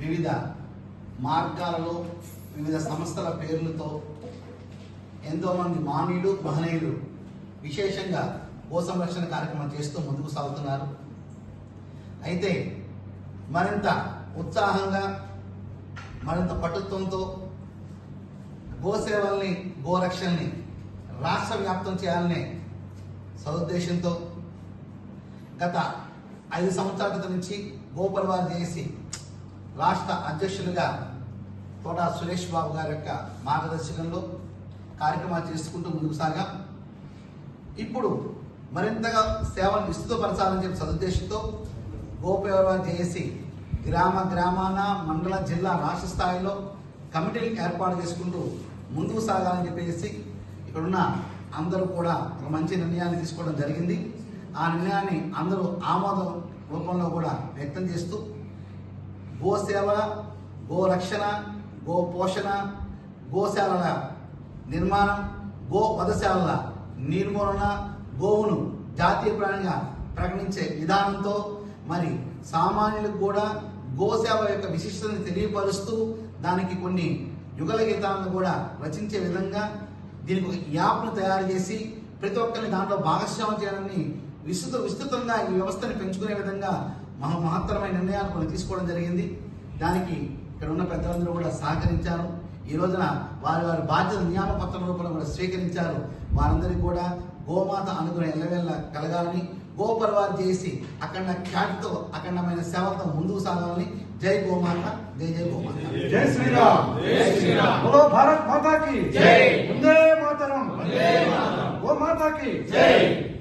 వివిధ మార్గాలలో వివిధ సంస్థల పేర్లతో ఎంతోమంది మానవులు మహనీయులు విశేషంగా గో సంరక్షణ కార్యక్రమం చేస్తూ ముందుకు సాగుతున్నారు. అయితే మరింత ఉత్సాహంగా మరింత పటుత్వంతో గోసేవల్ని గోరక్షల్ని రాష్ట్ర వ్యాప్తం చేయాలనే సదుద్దేశంతో గత ఐదు సంవత్సరాల క్రితం నుంచి గోపరివారు చేసి రాష్ట్ర అధ్యక్షులుగా తోట సురేష్ బాబు గారి యొక్క మార్గదర్శకంలో కార్యక్రమాలు చేసుకుంటూ ముందుకు సాగా. ఇప్పుడు మరింతగా సేవలు విస్తృతపరచాలని చెప్పి సదుద్దేశంతో గోపరివారు చేసి గ్రామ గ్రామాన మండల జిల్లా రాష్ట్ర స్థాయిలో కమిటీలు ఏర్పాటు చేసుకుంటూ ముందుకు సాగాలని చెప్పేసి ఇక్కడున్న అందరూ కూడా ఒక మంచి నిర్ణయాన్ని తీసుకోవడం జరిగింది. ఆ నిర్ణయాన్ని అందరూ ఆమోదం రూపంలో కూడా వ్యక్తం చేస్తూ గోసేవ గోరక్షణ గో పోషణ గోశాలల నిర్మాణం గో పదశాలల నిర్మూలన గోవును జాతీయ ప్రాణిగా ప్రకటించే విధానంతో మరి సామాన్యులకు కూడా గోసేవ యొక్క విశిష్టతను తెలియపరుస్తూ దానికి కొన్ని యుగల గీతాలను కూడా రచించే విధంగా దీనికి ఒక యాప్ను తయారు చేసి ప్రతి ఒక్కరిని దాంట్లో భాగస్వామ్యం చేయాలని విస్తృత విస్తృతంగా ఈ వ్యవస్థను పెంచుకునే విధంగా మహా మహత్తరమైన నిర్ణయాలు కొన్ని తీసుకోవడం జరిగింది. దానికి ఇక్కడ ఉన్న పెద్దలందరూ కూడా సహకరించారు. ఈ రోజున వారి వారి బాధ్యత నియామపత్రం రూపంలో కూడా స్వీకరించారు. వారందరికీ కూడా గోమాత అనుగ్రహం ఎల్లవేళ్ళ కలగాలని గోపరివారు చేసి అఖండ ఖ్యాతితో అఖండమైన సేవలతో ముందుకు సాగాలని జై గోమాత జై జై గోమాత. జై శ్రీరామ్. జై శ్రీరామ్. బోలో భారత్ మాతా की జై. వందే మాతరం. జై.